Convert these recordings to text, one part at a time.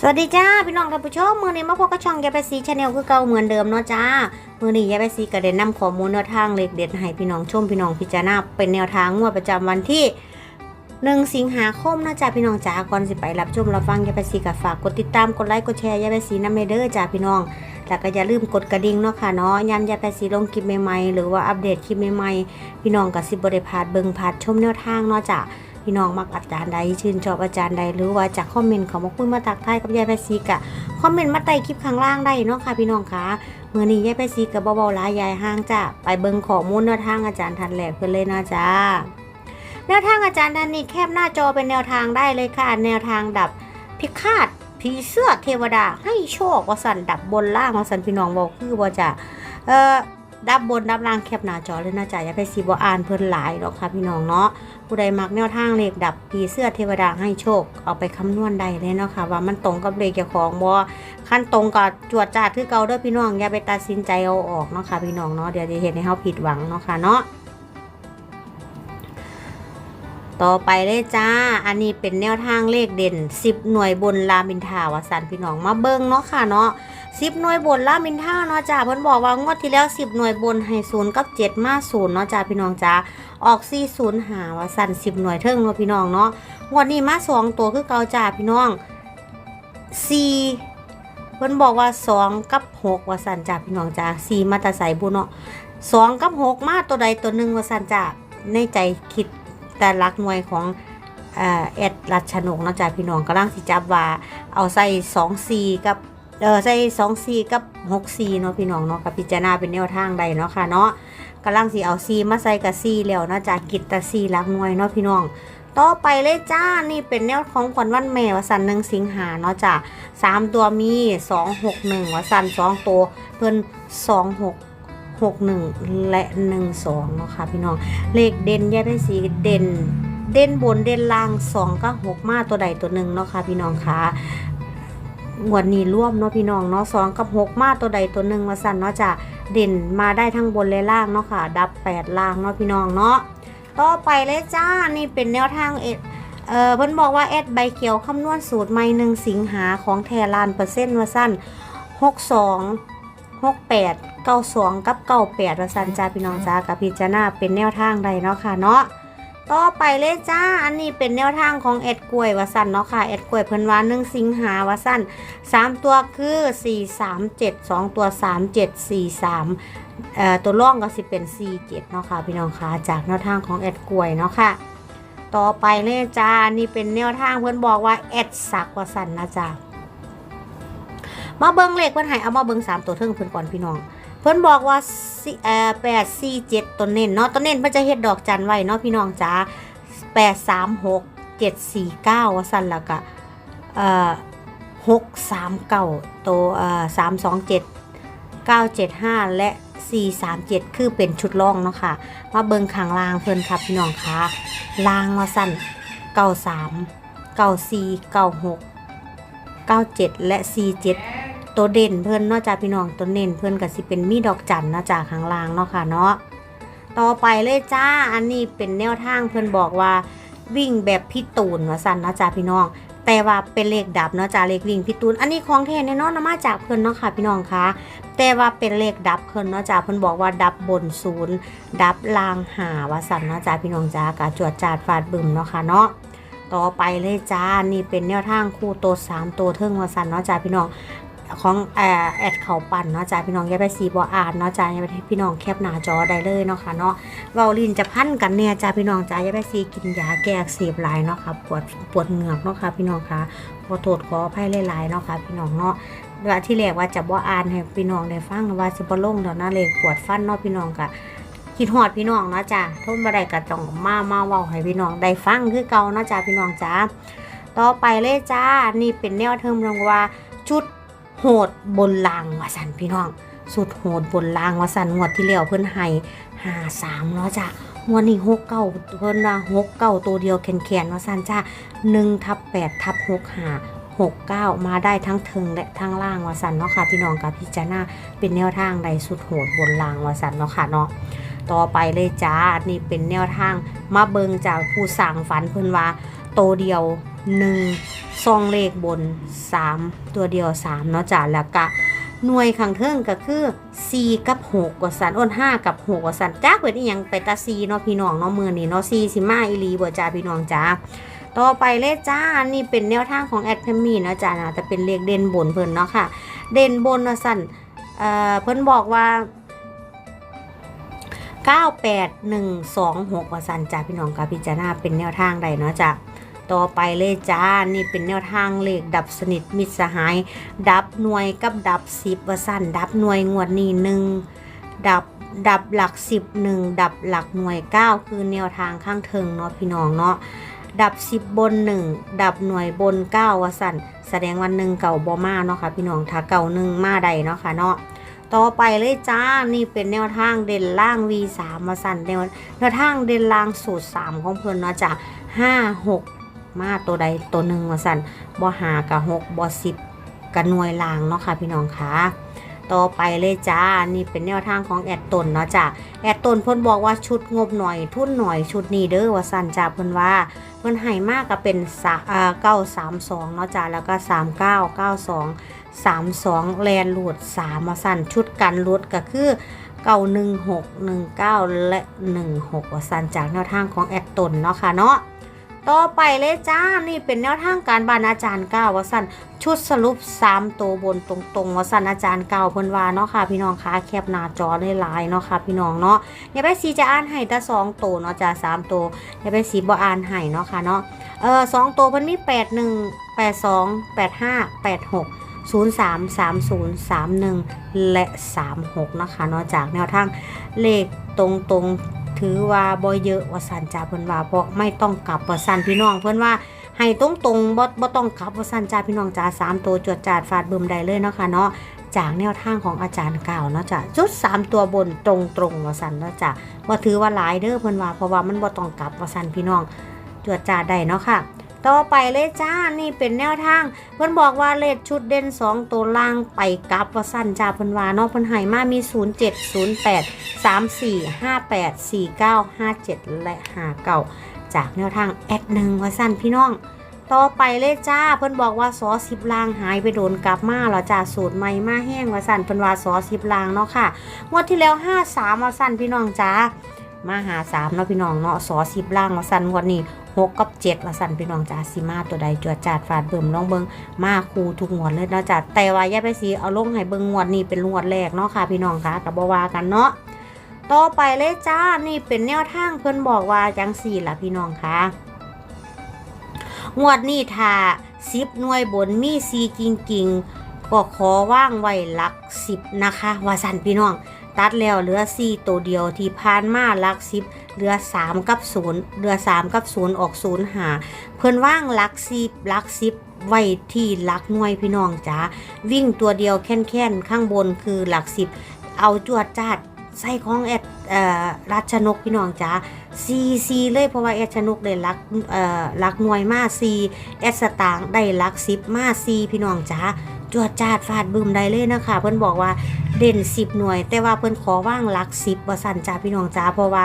สวัสดีจ้าพี่น้องท่านผู้ชมมือนี้มาพบกับช่องยายไปซีชาแนลคือเก่าเหมือนเดิมเนาะจ้ามือนี้ยายไปซีก็ได้นำข้อมูลแนวทางเลขเด็ดให้พี่น้องชมพี่น้องพิจารณาเป็นแนวทางงวดประจำวันที่หนึ่งสิงหาคมนะจ้าพี่น้องจ้าก่อนสิไปรับชมรับฟังยายไปซีก็ฝากกดติดตามกดไลค์กดแชร์ยายไปซีน้ำเมเดอร์จ้าพี่น้องแล้วก็อย่าลืมกดกระดิ่งเนาะค่ะเนาะย้ำยายไปซีลงคลิปใหม่ๆหรือว่าอัปเดตคลิปใหม่ๆพี่น้องก็สิบริพาดเบิงพาดชมแนวทางเนาะจ้า พี่น้องมักอาจารย์ใดชื่นชอบอาจารย์ใดหรือว่าจากคอมเมนต์เขามาคุยมาตักทายกับยายแพซีกะคอมเมนต์มาใต้คลิปข้างล่างได้เนาะค่ะพี่น้องคะเมื่อนี้ยายแพซีกับเบาๆลายยายห้างจ้ะไปเบิ่งข้อมูลแนวทางอาจารย์ทันแหลกเพื่อนเลยนะจ้าแนวทางอาจารย์ทันนี่แคบหน้าจอเป็นแนวทางได้เลยค่ะ แนวทางดับพิฆาตผีเสื้อเทวดาให้โชควสันดับบนล่างวสันพี่น้องบอกคือว่าจะเอ่อ ดับบนดับล่างแคบหน้าจอเลยนะจ๊ะยายแพซีบอ่านเพิ่นหลายหรอกค่ะพี่น้องเนาะผู้ใดมักแนวทางเลขดับผีเสื้อเทวดาให้โชค เอาไปคำนวณได้เลยเนาะค่ะ ว่ามันตรงกับเลขเจ้าของบ่ขั้นตรงกับจวดจาดคือเก่าเด้อพี่น้องอย่าไปตัดสินใจเอาออกเนาะค่ะพี่น้องเนาะเดี๋ยวจะเห็นให้เฮาผิดหวังเนาะค่ะเนาะต่อไปเลยจ้า อันนี้เป็นแนวทางเลขเด่น 10 หน่วยบนรามอินทาวสันพี่น้องมาเบิ่งเนาะค่ะเนาะ 10หน่วยบนรามินทราเนาะจ้าเพิ่นบอกว่างวดที่แล้ว10หน่วยบนให้ศูนย์กับ7มาศูนย์เนาะจ้าพี่น้องจ้าออก40หาว่าสั่น10หน่วยเทิงเนาะพี่น้องเนาะงวดนี้มาสองตัวคือเกาจ่าพี่น้อง4เพิ่นบอกว่า2กับ6ว่าสั่นจ่าพี่น้องจ้า4มาตาใสบุญเนาะ2กับ6มาตัวใดตัวหนึ่งว่าสั่นจ่าในใจคิดแต่ลักหน่วยของเอ่อแอดรัชนกเนาะจ้าพี่น้องกำลังสิจับว่าเอาใส่2 4กับ เออใส่2 4กับ6 4เนาะพี่น้องเนาะกับพิจารณาเป็นแนวทางใดเนาะค่ะเนาะกำลังสีเอาซีมาใส่กับซีแล้วเนาะจากกิตตาซีรักหน่วยเนาะพี่น้องต่อไปเลยจ้า นี่เป็นแนวของขวัญวันแม่วสันหนึ่งสิงหาเนาะจ้ะสามตัวมีสองหกหนึ่งวสันสองตัวเพิ่นสองหกหกหนึ่งและหนึ่งสองเนาะค่ะพี่น้อง เลขเด่นแยกได้สีเด่น เด่นบนเด่นล่างสองก็หกมาตัวใดตัวหนึ่งเนาะค่ะพี่น้องคะ งวดนี้ร่วมเนาะพี่น้องเนาะสองกับหกมาตัวใดตัวหนึ่งวสันเนาะจ้ะเด่นมาได้ทั้งบนและล่างเนาะค่ะ ดับ8ล่างเนาะพี่น้องเนาะต่อไปเลยจ้านี่เป็นแนวทางเอ็ดเออเพิ่นบอกว่าแอดใบเขียวคำนวณสูตรใหม่หนึ่งสิงหาของแทลานเปอร์เซ็นต์ว่าสั้น62 68 92กับ98ว่าสั้นจ้าพี่น้องจ้ากับพิจารณาเป็นแนวทางใดเนาะค่ะเนาะ ต่อไปเลยจ้า อันนี้เป็นแนวทางของแอดกล้วยว่าสันเนาะค่ะ แอดกล้วยเพิ่นว่าหนึ่งสิงหาว่าสันสามตัวคือ4 3 7 2ตัว3 7 4 3เอ่อตัวร่องก็สิเป็น4 7เจ็ดเนาะค่ะ พี่น้องค่ะ จากแนวทางของแอดกล้วยเนาะค่ะ ต่อไปเลยจ้า นี่เป็นแนวทางเพื่อนบอกว่าแอดสักว่าสันนะจ้ามาเบิ้งเลขเพื่อนให้เอามาเบิ้งสามตัวเทิงเพื่อนก่อนพี่น้อง เพื่นบอกว่าแปดสี่เจ็ดตัวเน้นเนาะตัวเน้นเพื่นจะเฮ็ดดอกจันไว้เนาะพี่น้องจ้าแปดสามหกเจ็ดสี่เก้าสันแล้วก็เอ่อหกสามเก้าตัวเอ่อสามสองเจ็ดเก้าเจ็ดห้าและสี่สามเจ็ดคือเป็นชุดล่องเนาะค่ะมาเบิงขางลางเพิ่นครับพี่น้องคะลางมาสั่นเก้าสามเก้าสี่เก้าหกเก้าเจ็ดและสี่เจ็ด ตัวเด่นเพิ่อนเนาะจ้าพี่น้องตัวเน้นเพิ่อนก็สิเป็นมีดอกจันนะจ้าข้างล่างเนาะค่ะเนาะต่อไปเลยจ้าอันนี้เป็นแนวทางเพิ่อนบอกว่าวิ่งแบบพี่ตูนว่าสันนะจ้าพี่น้อง แต่ว่าเป็นเลขดับเนาะจ้าเลขวิ่งพี่ตูนอันนี้ของแท้แน่นอนนะมาจากเพิ่อนเนาะค่ะพี่น้องคะแต่ว่าเป็นเลขดับเพิ่นเนาะจ้าเพิ่นบอกว่าดับบนศูนย์ดับลางหาว่าสันเนาะจ้าพี่น้องจ้ากะจวดจาดฟาดบึมเนาะค่ะเนาะต่อไปเลยจ้านี่เป็นแนวทางคู่โตสามตัวเทิงว่าสันเนาะจ้าพี่น้อง ของแอดเขาปั่นเนาะจ้าพี่น้องอย่าไปสีบออ่านเนาะจ้าอย่าไปพี่น้องแคปหน้าจอได้เลยเนาะค่ะเนาะเวาลินจะพันกันเนี่ยจ้าพี่น้องจ้าอย่าไปซีกินยาแก้อักเสบหลายเนาะค่ะปวดปวดเหงือกเนาะค่ะพี่น้องค่ะขอโทษขออภัยหลายๆเนาะค่ะพี่น้องเนาะว่าที่แรกว่าจะบ่อ่านให้พี่น้องได้ฟังว่าจะบ่ลงเดี๋ยวนะเลยปวดฟันเนาะพี่น้องกะคิดฮอดพี่น้องเนาะจ้าทุนบ่ได้ก็ต้องมามาเว้าให้พี่น้องได้ฟังคือเก่าเนาะจ้าพี่น้องจ้าต่อไปเลยจ้านี่เป็นแนวเทิมรางว่าชุด โหดบนลางว่าสันพี่น้อง สุดโหดบนลางว่าสันงวดที่แล้วเพิ่อนให้หาสามเนาะจ้ะงวันนี้หกเก้าเพิ่อนว่าหกเก้าตัวเดียวแขนแขนๆว่าสันจ้าหนึ่งทับแปดทับหกหาหกเก้ามาได้ทั้งเทิงและทั้งล่างว่าสันเนาะค่ะพี่น้องกับพิจารณาเป็นแนวทางใดสุดโหดบนลางว่าสันเนาะค่ะเนาะต่อไปเลยจ้านี่เป็นแนวทางมาเบิงจากผู้สั่งฝันเพิ่อนว่าโตเดียว หนึ่งซองเลขบนสามตัวเดียวสามเนาะจ้ะแล้วก็หน่วยขังเทิงก็คือ4กับ6กว่าสันอ้น5กับ6กว่าสันจ้าเป็นอีหยังไปตาซีเนาะพี่น้องเนาะมือนี่เนาะซีสิมาอีลีบ่จ้าพี่น้องจ้าต่อไปเลขจ้า นี่เป็นแนวทางของแอดแพมมี่เนาะจ้านะแต่เป็นเลขเด่นบนเพิ่นเนาะค่ะ เด่นบนว่าสันเอ่อเพิ่นบอกว่า98126ว่าสันจ้าพี่น้องกับพิจารณาเป็นแนวทางใดเนาะจ้า ต่อไปเลยจ้า นี่เป็นแนวทางเลขดับสนิทมิตรสหาย ดับหน่วยกับดับสิบว่าสั้นดับหน่วยงวดนี้หนึ่งดับดับหลักสิบหนึ่งดับหลักหน่วยเก้าคือแนวทางข้างเทิงเนาะพี่น้องเนาะดับสิบบนหนึ่งดับหน่วยบนเก้าว่าสั้นแสดงวันหนึ่งเก่าบอมาเนาะค่ะพี่น้องถ้าเก่าหนึ่งมาใดเนาะค่ะเนาะต่อไปเลยจ้า นี่เป็นแนวทางเด่นล่าง V3 มาสั่นแนวแนวทางเด่นล่างสูตร 3 ของเพิ่นเนาะจ้ะ5 6 มาตัวใดตัวหนึ่งมาสั่นบ่หากับ6บ่10กันหน่วยลางเนาะค่ะพี่น้องคะต่อไปเลยจ้า นี่เป็นแนวทางของแอดตนเนาะจ้ะ แอดตนเพิ่นบอกว่าชุดงบหน่อย ทุนหน่อยชุดนี้เด้อว่าสั่นจ้าเพิ่นว่าเพิ่นให้มากก็เป็นสะเก้าสามสองเนาะจ้าแล้วก็สามเก้าเก้าสองสามสองแลนหลุดสามมาสั่นชุดกันหลุดก็คือเก้าหนึ่งหกหนึ่งเก้าและหนึ่งหกว่าสั่นจากแนวทางของแอดตนเนาะค่ะเนาะ ต่อไปเลยจ้า นี่เป็นแนวทางการบานอาจารย์ก้าววสันชุดสรุป 3 ตัวบนตรงๆวสันอาจารย์ก้าวเพิ่นว่าเนาะค่ะ พี่น้องคะแคปหน้าจอได้หลายเนาะค่ะ พี่น้องเนาะอย่าไปสีจะอ่านให้แต่สองตัวเนาะจ้าสามตัวอย่าไปสีบ่อ่านให้เนาะค่ะเนาะเออสองตัวเพิ่นมีแปดหนึ่งแปดสองแปดห้าแปดหกศูนย์สามสามศูนย์สามหนึ่งและสามหกนะคะเนาะจากแนวทางเลขตรงๆ ถือว่าบ่เยอะว่าสันจ่าเพิ่นว่าเพราะไม่ต้องกลับว่าสันพี่น้อง เพิ่นว่าให้ตรงตรงบ่บ่ต้องกลับว่าสันจ่าพี่น้องจ่าสามตัวจวดจาดฟาดบึมได้เลยเนาะค่ะเนาะจากแนวทางของอาจารย์กล่าวเนาะจ้ะจุดสามตัวบนตรงตรงว่าสันเนาะจ้ะว่าถือว่าหลายเด้อเพิ่นว่าเพราะว่ามันบ่ต้องกลับว่าสันพี่น้องจวดจาดได้เนาะค่ะ ต่อไปเลยจ้า นี่เป็นแนวทาง เพิ่นบอกว่าเลขชุดเด่น 2 ตัวล่างไปกลับว่าสั้นจ้าเพิ่นว่าเนาะเพิ่นให้มามี 0 7 0 8 3 4 5 8 4 9 5 7 และ59จากแนวทางแอดหนึ่งว่าสั้นพี่น้องต่อไปเลยจ้าเพิ่นบอกว่าซอสิบลางหายไปโดนกลับมาแล้วจ้าสูตรใหม่มาแห้งว่าสั้นเพิ่นว่าซอสิบลางเนาะค่ะงวดที่แล้ว53ว่าสั้นพี่น้องจ้ามาหาสามเนาะพี่น้องเนาะซอสิบล่างว่าสั้นงวดนี้ หกกับเจ็ดว่าสั่นพี่น้องจ้าสิมาตัวใดจวดจาดฟาดเบิ่มลองเบิงมาคูทุกงวดเลยนะจ้าแต่ว่าอย่าไปสีเอาลงให้เบิ่งงวดนี้เป็นงวดแรกเนาะค่ะพี่น้องค่ะกับบว่ากันเนาะต่อไปเลยจ้านี่เป็นแนวทางเพิ่อนบอกว่าจังสี่ละพี่น้องค่ะงวดนี้ถ้าสิบหน่วยบนมีซีกิงกิงๆก็ขอว่างไว้หลักสิบนะคะว่าสั่นพี่น้อง ตัดแล้วเหลือ4ตัวเดียวที่ผ่านมาลักสิบเหลือ3กับ0เหลือ3กับ0ออก0หาเพิ่นว่างลักสิบลักสิบไว้ที่หลักหน่วยพี่น้องจ้าวิ่งตัวเดียวแค่นๆข้างบนคือหลักสิบเอาจวดจาดใส่ของแอดรัชนกพี่น้องจ้าซีซีเลยเพราะว่าแอดชนกได้ลักลักหน่วยมาซีแอดสตางค์ได้ลักสิบมาซีพี่น้องจ้า จวดจาดฟาดบึมได้เลยนะคะ เพิ่นบอกว่าเด่นสิบหน่วย แต่ว่าเพิ่นขอว่างหลักสิบว่าสั่นจ้าพี่น้องจ้าเพราะว่า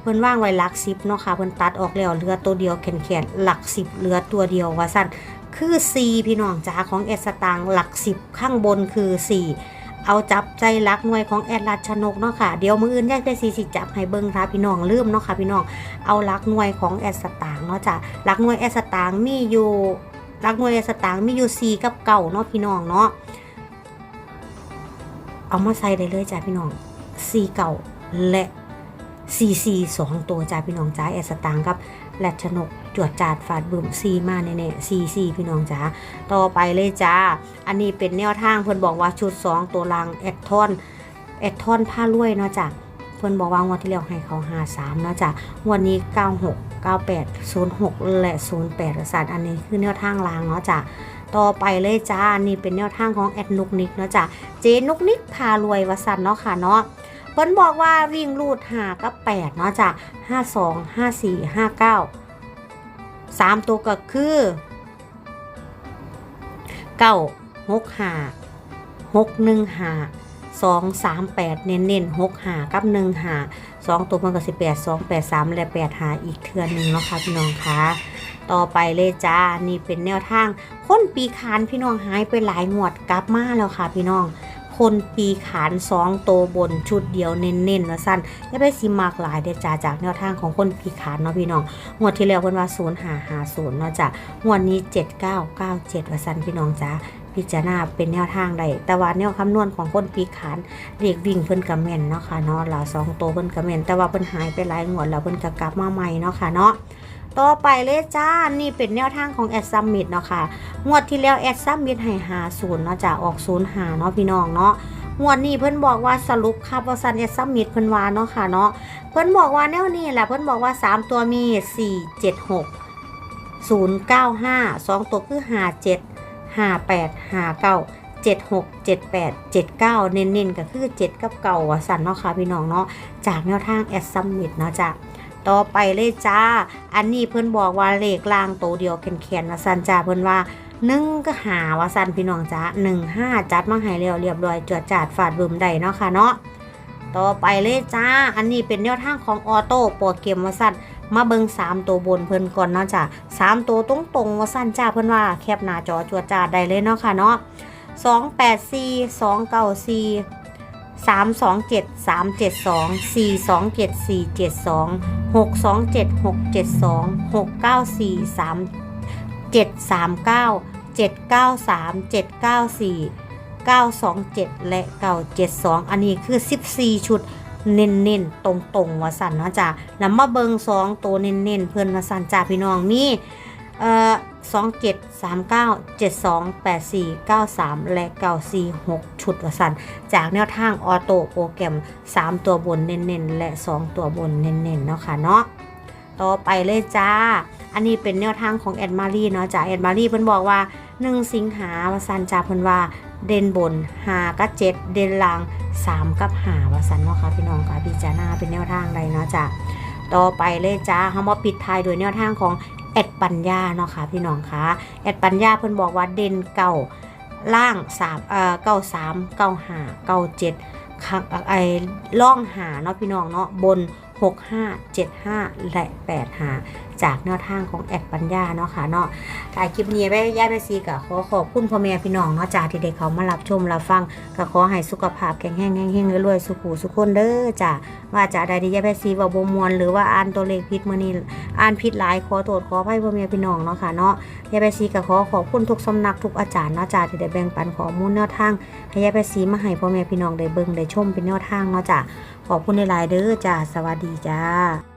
เพิ่นว่างไว้หลักสิบเนาะค่ะเพิ่นตัดออกแล้วเหลือตัวเดียวแขนๆหลักสิบเหลือตัวเดียวว่าสั่นคือ C พี่น้องจ้าของแอดสตางหลักสิบข้างบนคือ 4 เอาจับใจหลักหน่วยของแอดรัชนกเนาะค่ะเดี๋ยวมืออื่นแยกได้สีสิจับให้เบิ่งค่ะพี่น้องลืมเนาะค่ะพี่น้องเอาหลักหน่วยของแอดสตางเนาะจ้าหลักหน่วยแอดสตางมีอยู่ หลักหน่วยสตางค์มีอยู่4กับเก่าเนาะพี่น้องเนาะเอามาใส่ได้เลยจ้าพี่น้องซีเก่าและซีซีสองตัวจ้าพี่น้องจ้าแอสตางค์กับแลดชนกจวดจาดฟาดบึมซีมาแน่ๆซีซีพี่น้องจ้าต่อไปเลยจ้า อันนี้เป็นแนวทางเพิ่อนบอกว่าชุด 2 ตัวลังแอดทอนแอดทอนผ้ารวยเนาะจ้ะเพิ่อนบอกว่างวดที่แล้วให้เขา53เนาะจ้ะงวดนี้ 96 98 06 และ 08สัตว์อันนี้คือแนวทางลางเนาะจ้ะต่อไปเลยจ้า นี่เป็นแนวทางของแอดนุกนิกเนาะจ้ะเจนุกนิกพารวยวสันเนาะค่ะเนาะเพิ่นบอกว่าวิ่งรูดหากับแปดเนาะจ้ะห้าสองห้าสี่ห้าเก้าสามตัวก็คือเก้าหกหาหกหนึ่งหาสองสามแปดเน้นเน้นหกหากับหนึ่งหา สองตัวมันก็สิแปดสองแปดสามและแปดหาอีกเทือนหนึ่งเนาะค่ะพี่น้องคะต่อไปเลยจ้า นี่เป็นแนวทาง คนปีขานพี่น้องหายไปหลายงวดกลับมาแล้วค่ะพี่น้อง คนปีขานสองโตวบนชุดเดียวเน้นๆแล้วสั้นอย่าไปสิมากหลายเดจ้าจากแนวทางของคนปีขานเนาะพี่น้องงวดที่แล้วเพิ่นว่าศูนย์หาหาศูนย์เนาะจ้ะงวดนี้เจ็ดเก้าเก้าเจ็ดว่าสั้นพี่น้องจ้า พิจารณาเป็นแนวทางใดแต่ว่าแนวคำนวณของคนปีขานเรียกวิ่งเพิ่นกระแม่นเนาะค่ะเนาะหลาสองโตวเพิ่นกระแม่นแต่ว่าเพิ่นหายไปหลายงวดแล้วเพิ่นก็กลับมาใหม่เนาะค่ะเนาะต่อไปเลยจ้า นี่เป็นแนวทางของแอดซัมมิตเนาะค่ะ งวดที่แล้วแอดซัมมิตให้หาศูนย์เนาะจ้ะออกศูนย์หาเนาะพี่น้องเนาะ งวดนี้เพิ่นบอกว่าสรุปครับว่าซันแอดซัมมิตเพิ่นว่าเนาะค่ะเนาะ เพิ่นบอกว่าแนวนี้แหละเพิ่นบอกว่า 3 ตัวมี 4 7 6 0 9 5 2 ตัวคือ 5 7 5 8 5 9 7 6 7 8 7 9 เน้นๆก็คือ 7 กับเก่าว่าสันเนาะค่ะพี่น้องเนาะจากแนวทางแอดซัมมิตเนาะจ้ะต่อไปเลยจ้า อันนี้เพิ่อนบอกว่าเลขล่างโตเดียวแขนๆว่าสันจ้าเพิ่อนว่าหนึ่งก็หาว่าสันพี่น้องจ้าหนึ่งห้าจัดมาให้แล้วเรียบร้อยจวดจาดฝาดบึมได้เนาะค่ะเนาะ ต่อไปเลยจ้า อันนี้เป็นแนวทางของออโต้โปรเกมว่าสัน มาเบิงสามตัวบนเพิ่นก่อนเนาะจ้าสามตัวตรงๆว่าสั้นจ้าเพิ่นว่าแคปหน้าจอจวดจ้าได้เลยเนาะค่ะเนาะสองแปดสี่สองเก้าสี่สามสองเจ็ดสามเจ็ดสองสี่สองเจ็ดสี่เจ็ดสองหกสองเจ็ดหกเจ็ดสองหกเก้าสี่สามเจ็ดสามเก้าเจ็ดเก้าสามเจ็ดเก้าสี่เก้าสองเจ็ดและเก้าเจ็ดสองอันนี้คือสิบสี่ชุด เน้นๆ ตรงๆว่าสันเนาะจ้ะแล้วมาเบิงสองตัวเน้นๆ เพื่อนวาสันจ้าพี่น้องมีเอ่อสองเจ็ดสามเก้าเจ็ดสองแปดสี่เก้าสามและเก้าสี่หกชุดวาสันจากแนวทางออโต้โปรแกรม3ตัวบนเน้นๆ และ2ตัวบนเน้นๆ เนาะค่ะเนาะต่อไปเลยจ้า อันนี้เป็นแนวทางของแอดมารีเนาะจ้าแอดมารีเพิ่นบอกว่า1สิงหาวสันจ้าเพิ่นว่า เด่นบน5กับ7เด่นล่าง3กับ5วสันเนาะค่ะพี่น้องค่ะพิจารณาเป็นแนวทางใดเนาะจ้าต่อไปเลยจ้าเฮามาปิดท้ายโดยแนวทางของแอดปัญญาเนาะค่ะพี่น้องค่ะแอดปัญญาเพิ่นบอกว่าเด่นเก่าล่างสามเอ่อเก้าสามเก้าห้าเก้าเจ็ดไอ้ล่องหาเนาะพี่น้องเนาะบน 6 5 7 5 และ 8 หา จากแนวทางของแอดปัญญาเนาะค่ะเนาะถ่ายคลิปนี้ไว้ย่าไปซีกับขอขอบคุณพ่อแม่พี่น้องเนาะจากที่ได้เขามารับชมรับฟังก็ขอให้สุขภาพแข็งแรงแห้งๆรวยๆสุขุสุขคนเด้อจ้ะว่าจะได้ที่ย่าไปซีว่าบมวลหรือว่าอ่านตัวเลขผิดมื่อนี้อ่านผิดหลายขอโทษขออภัยพ่อแม่พี่น้องเนาะค่ะเนาะยายไปซีก็ขอขอบคุณทุกสำนักทุกอาจารย์เนาะจ้าที่ได้แบ่งปันข้อมูลแนวทางให้ยายไปซีมาให้พ่อแม่พี่น้องได้เบิ่งได้ชมเป็นแนวทางเนาะจ้าขอบคุณหลายเด้อจ้าสวัสดีจ้า